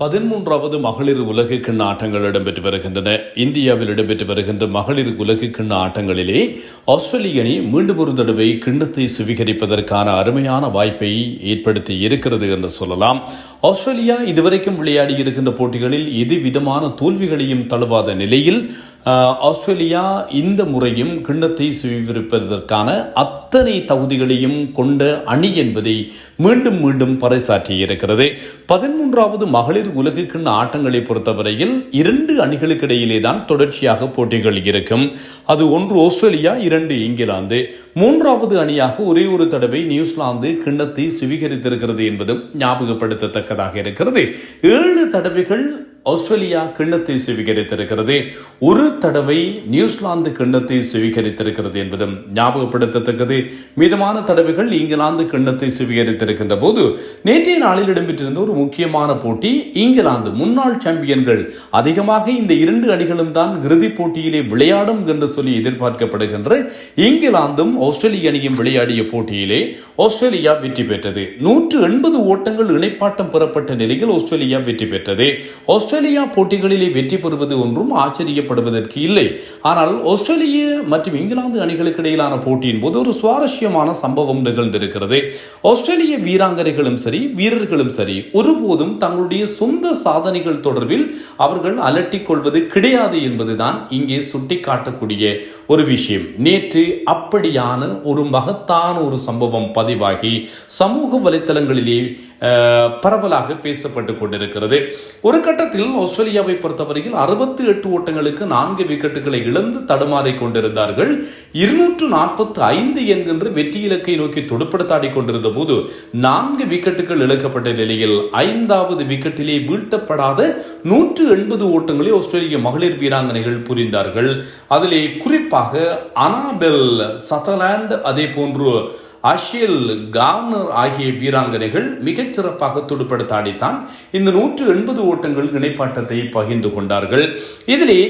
பதிமூன்றாவது மகளிர் உலக கிண்ண ஆட்டங்கள் இடம்பெற்று வருகின்றன. இந்தியாவில் இடம்பெற்று வருகின்ற மகளிர் உலக கிண்ண ஆட்டங்களிலே ஆஸ்திரேலிய அணி மீண்டும் ஒரு தடவை கிண்ணத்தை சுவீகரிப்பதற்கான அருமையான வாய்ப்பை ஏற்படுத்தி இருக்கிறது என்று சொல்லலாம். ஆஸ்திரேலியா இதுவரைக்கும் விளையாடி இருக்கின்ற போட்டிகளில் எது விதமான தோல்விகளையும் தழுவாத நிலையில் ஆஸ்திரேலியா இந்த முறையும் கிண்ணத்தை சுவீகரிப்பதற்கான அத்தனை தகுதிகளையும் கொண்ட அணி என்பதை மீண்டும் மீண்டும் பறைசாற்றி இருக்கிறது பதிமூன்றாவது மகளிர் உலக கிண்ண ஆட்டங்களை பொறுத்தவரையில் இரண்டு அணிகளுக்கிடையிலே தான் தொடர்ச்சியாக போட்டிகள் இருக்கும். அது ஒன்று ஆஸ்திரேலியா இரண்டு இங்கிலாந்து. மூன்றாவது அணியாக ஒரே ஒரு தடவை நியூசிலாந்து கிண்ணத்தை சுவீகரித்திருக்கிறது என்பதும் ஞாபகப்படுத்தத்தக்கதாக இருக்கிறது. ஏழு தடவைகள் ஆஸ்திரேலியா கிண்ணத்தை சுவீகரித்திருக்கிறது. ஒரு தடவை நியூசிலாந்து கிண்ணத்தை சுவீகரித்திருக்கிறது என்பதும் ஞாபகப்படுத்தத்தக்கது. மீதமான தடவைகள் இங்கிலாந்து கிண்ணத்தை சுவீகரித்திருக்கின்ற போது நேற்றைய நாளில் இடம்பெற்றிருந்த ஒரு முக்கியமான போட்டி இங்கிலாந்து முன்னாள் சாம்பியன்கள் அதிகமாக இந்த இரண்டு அணிகளும் தான் இறுதிப் போட்டியிலே விளையாடும் என்று சொல்லி எதிர்பார்க்கப்படுகின்ற இங்கிலாந்தும் ஆஸ்திரேலிய அணியும் விளையாடிய போட்டியிலே ஆஸ்திரேலியா வெற்றி பெற்றது. நூற்று எண்பது ஓட்டங்கள் இணைப்பாட்டம் பெறப்பட்ட நிலையில் ஆஸ்திரேலியா வெற்றி பெற்றது. ஆஸ்திரேலியா ஆஸ்திரேலியா போட்டிகளிலே வெற்றி பெறுவது ஒன்றும் ஆச்சரியப்படுவதற்கு இல்லை. ஆனால் ஆஸ்திரேலிய மற்றும் இங்கிலாந்து அணிகளுக்கு இடையிலான போட்டியின் போது ஒரு சுவாரஸ்யமான சம்பவம் நிகழ்ந்திருக்கிறது. ஆஸ்திரேலிய வீராங்கனைகளும் சரி வீரர்களும் சரி ஒருபோதும் தங்களுடைய சொந்த சாதனைகள் தொடர்பில் அவர்கள் அலட்டிக் கொள்வது கிடையாது என்பதுதான் இங்கே சுட்டிக்காட்டக்கூடிய ஒரு விஷயம். நேற்று அப்படியான ஒரு மகத்தான ஒரு சம்பவம் பதிவாகி சமூக வலைத்தளங்களிலே பரவலாக பேசப்பட்டு கொண்டிருக்கிறது. ஒரு கட்டத்தில் ஆஸ்திரேலியாவை பொறுத்தவரையில் அறுபத்தி எட்டு ஓட்டங்களுக்கு நான்கு விக்கெட்டுகளை இழந்து தடுமாறி கொண்டிருந்தார்கள். இருநூற்று நாற்பத்தி ஐந்து என்கின்ற வெற்றி இலக்கை நோக்கி துடுப்படுத்தாடி கொண்டிருந்த போது நான்கு விக்கெட்டுகள் இழக்கப்பட்ட நிலையில் ஐந்தாவது விக்கெட்டிலே வீழ்த்தப்படாத நூற்று எண்பது ஓட்டங்களை ஆஸ்திரேலிய மகளிர் வீராங்கனைகள் புரிந்தார்கள். அதிலே குறிப்பாக அனாபெல் சதர்லாண்ட் அதே போன்று அஷில் கார்னர் ஆகிய வீராங்கனைகள் மிகச் சிறப்பாக துடுப்படுத்தாடித்தான் இந்த நூற்று எண்பது ஓட்டங்கள் இணைப்பாட்டத்தை பகிர்ந்து கொண்டார்கள். இதிலே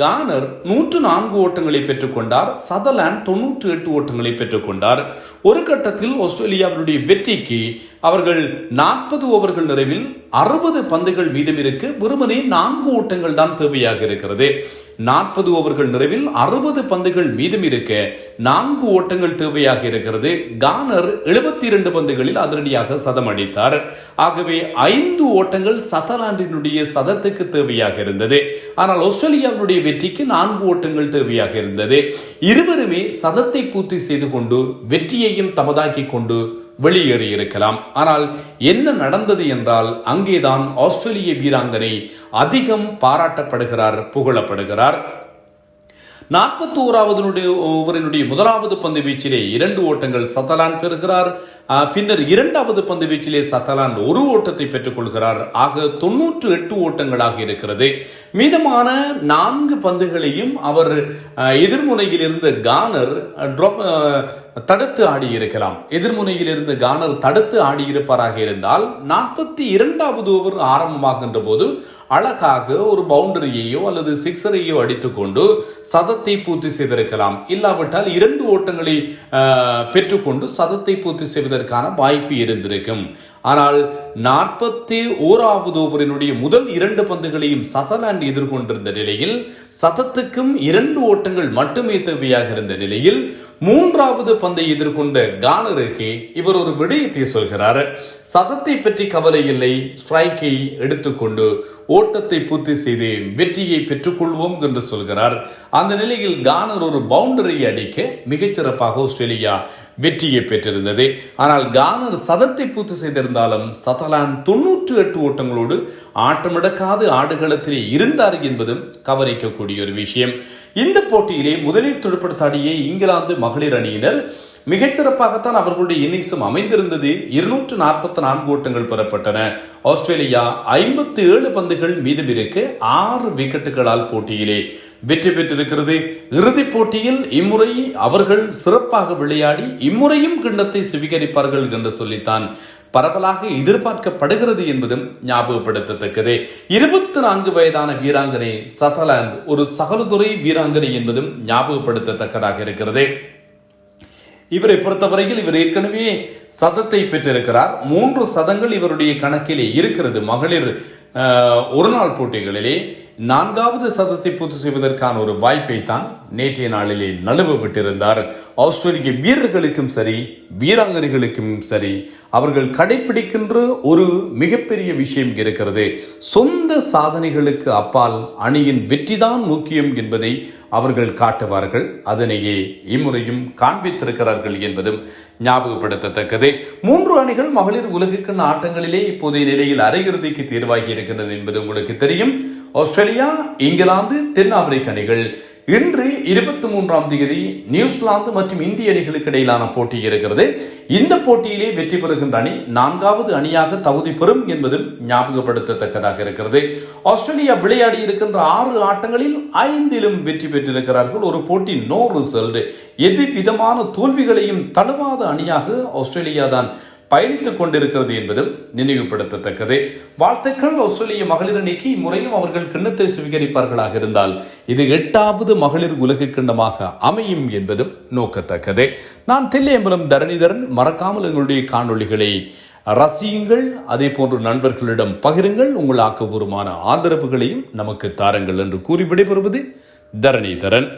கானர் நூற்று நான்கு ஓட்டங்களை பெற்றுக்கொண்டார். சதர்லாண்ட் தொன்னூற்று எட்டு ஓட்டங்களை பெற்றுக்கொண்டார். ஒரு கட்டத்தில் ஆஸ்திரேலியாவினுடைய வெற்றிக்கு அவர்கள் நாற்பது ஓவர்கள் நிறைவில் அறுபது பந்துகள் மீதம் இருக்க. வெறுமனே நான்கு ஓட்டங்கள் தான் தேவையாக இருக்கிறது. நாற்பது ஓவர்கள் நிறைவில் அறுபது பந்துகள் மீதம் இருக்க நான்கு ஓட்டங்கள் தேவையாக இருக்கிறது. கானர் எழுபத்தி இரண்டு பந்துகளில் அதிரடியாக சதம் அடித்தார். ஆகவே ஐந்து ஓட்டங்கள் சதர்லாண்டினுடைய சதத்துக்கு தேவையாக இருந்தது. ஆனால் ஆஸ்திரேலியாவினுடைய வெற்றிக்கு நான்கு ஓட்டங்கள் தேவையாக இருந்தது. இருவருமே சதத்தை பூர்த்தி செய்து கொண்டு வெற்றியையும் தமதாக்கிக் கொண்டு வெளியேறி இருக்கலாம். ஆனால் என்ன நடந்தது என்றால் அங்கேதான் ஆஸ்திரேலிய வீராங்கனை அதிகம் பாராட்டப்படுகிறார் புகழப்படுகிறார். நாற்பத்தி ஓராவது ஓவரினுடைய முதலாவது பந்து வீச்சிலே இரண்டு ஓட்டங்கள் சத்தலான் பெறுகிறார். பின்னர் இரண்டாவது பந்து வீச்சிலே சத்தலான் ஒரு ஓட்டத்தை பெற்றுக் கொள்கிறார் ஆக தொன்னூற்று எட்டு ஓட்டங்களாக இருக்கிறது. மீதமான நான்கு பந்துகளையும் அவர் எதிர்முனையில் இருந்த கானர் ஆ, தடுத்து ஆடியிருக்கலாம். எதிர்முனையில் இருந்த கானர் தடுத்து ஆடியிருப்பாராக இருந்தால் நாற்பத்தி இரண்டாவது ஓவர் ஆரம்பமாகின்ற போது அழகாக ஒரு பவுண்டரியையோ அல்லது சிக்ஸரையோ அடித்துக்கொண்டு சத சதத்தை பூர்த்தி செய்திருக்கலாம். இல்லாவிட்டால் இரண்டு ஓட்டங்களை பெற்றுக்கொண்டு சதத்தை பூர்த்தி செய்வதற்கான வாய்ப்பு இருந்திருக்கும். ஆனால் நாற்பத்தி ஓராவது ஓவரினுடைய முதல் இரண்டு பந்துகளையும் சதர்லாந்து எதிர்கொண்டிருந்த நிலையில் சதத்துக்கும் இரண்டு ஓட்டங்கள் மட்டுமே தேவையாக இருந்த நிலையில் மூன்றாவது பந்தை எதிர்கொண்ட கானருக்கு இவர் ஒரு விடயத்தை சொல்கிறார். சதத்தை பற்றி கவலை இல்லை ஸ்ட்ரைக்கை எடுத்துக்கொண்டு ஓட்டத்தை பூர்த்தி செய்து வெற்றியை பெற்றுக்கொள்வோம் என்று சொல்கிறார். அந்த நிலையில் கானர் ஒரு பவுண்டரி அடிக்க மிகச்சிறப்பாக ஆஸ்திரேலியா வெற்றியை பெற்றிருந்தது. ஆனால் கானர் சதத்தை பூர்த்தி செய்திருந்தாலும் சதலான் தொன்னூற்று எட்டு ஓட்டங்களோடு ஆட்டமிடக்காது ஆடுகளத்திலே இருந்தார் என்பதும் கவனிக்கக்கூடிய ஒரு விஷயம். இந்த போட்டியிலே முதலில் துடுப்படுத்தாடிய இங்கிலாந்து மகளிர் அணியினர் மிகச்சிறப்பாகத்தான் அவர்களுடைய இன்னிங்ஸும் அமைந்திருந்தது. இருநூற்று நாற்பத்தி நான்கு ஓட்டங்கள் பெறப்பட்டன. ஆஸ்திரேலியா ஐம்பத்தி ஏழு பந்துகள் மீதம் இருக்க ஆறு விக்கெட்டுகளால் போட்டியிலே வெற்றி பெற்றிருக்கிறது. இறுதிப் போட்டியில் இம்முறை அவர்கள் சிறப்பாக விளையாடி இம்முறையும் கிண்ணத்தை சுவீகரிப்பார்கள் என்று சொல்லித்தான். பரவலாக எதிர்பார்க்கப்படுகிறது என்பதும் ஞாபகப்படுத்தத்தக்கது. இருபத்தி நான்கு வயதான வீராங்கனை சதர்லாந்து ஒரு சகலதுறை வீராங்கனை என்பதும் ஞாபகப்படுத்தத்தக்கதாக இருக்கிறது. இவரை பொறுத்தவரையில் இவர் ஏற்கனவே சதத்தை பெற்றிருக்கிறார். மூன்று சதங்கள் இவருடைய கணக்கிலே இருக்கிறது. மகளிர் ஒரு நாள் போட்டிகளிலே நான்காவது சதத்தை பூர்த்தி செய்வதற்கான ஒரு வாய்ப்பை தான் நேற்றைய நாளிலே நழுவப்பட்டிருந்தார் ஆஸ்திரேலிய வீரர்களுக்கும் சரி வீராங்கனைகளுக்கும் சரி அவர்கள் கடைபிடிக்கின்ற ஒரு மிகப்பெரிய விஷயம் இருக்கிறது. சொந்த சாதனைகளுக்கு அப்பால் அணியின் வெற்றிதான் முக்கியம் என்பதை அவர்கள் காட்டுவார்கள். அதனையே இம்முறையும் காண்பித்திருக்கிறார் காண்பித்திருக்கிறார்கள் என்பதும் ஞாபகப்படுத்தத்தக்கது. மூன்று அணிகள் மகளிர் உலகக்கண் ஆட்டங்களிலே இப்போதைய நிலையில் அரையிறுதிக்கு தேர்வாகி இருக்கின்றன என்பது உங்களுக்கு தெரியும். ஆஸ்திரேலியா இங்கிலாந்து தென்னாப்பிரிக்க அணிகள் இன்று இருபத்தி மூன்றாம் தேதி நியூசிலாந்து மற்றும் இந்திய அணிகளுக்கு இடையிலான போட்டி இருக்கிறது. இந்த போட்டியிலே வெற்றி பெறுகின்ற அணி நான்காவது அணியாக தகுதி பெறும் என்பதும் ஞாபகப்படுத்தத்தக்கதாக இருக்கிறது. ஆஸ்திரேலியா விளையாடி இருக்கின்ற ஆறு ஆட்டங்களில் ஐந்திலும் வெற்றி பெற்றிருக்கிறார்கள். ஒரு போட்டி நோ ரிசல்ட். எதிர்விதமான தோல்விகளையும் தழுவாத அணியாக ஆஸ்திரேலியா தான் பயணித்துக் கொண்டிருக்கிறது என்பதும் நினைவுபடுத்தத்தக்கது. வாழ்த்துக்கள் ஆஸ்திரேலிய மகளிர் அணிக்கு இம்முறையும் அவர்கள் கிண்ணத்தை சுவீகரிப்பார்களாக இருந்தால் இது எட்டாவது மகளிர் உலக கிண்ணமாக அமையும் என்பதும் நோக்கத்தக்கது. நான் தில்லையம்பலம் தரணிதரன் மறக்காமல் எங்களுடைய காணொளிகளை ரசியுங்கள் அதே போன்று நண்பர்களிடம் பகிருங்கள் உங்கள் ஆக்கபூர்வமான ஆதரவுகளையும் நமக்கு தாருங்கள் என்று கூறி விடைபெறுவது தரணிதரன்.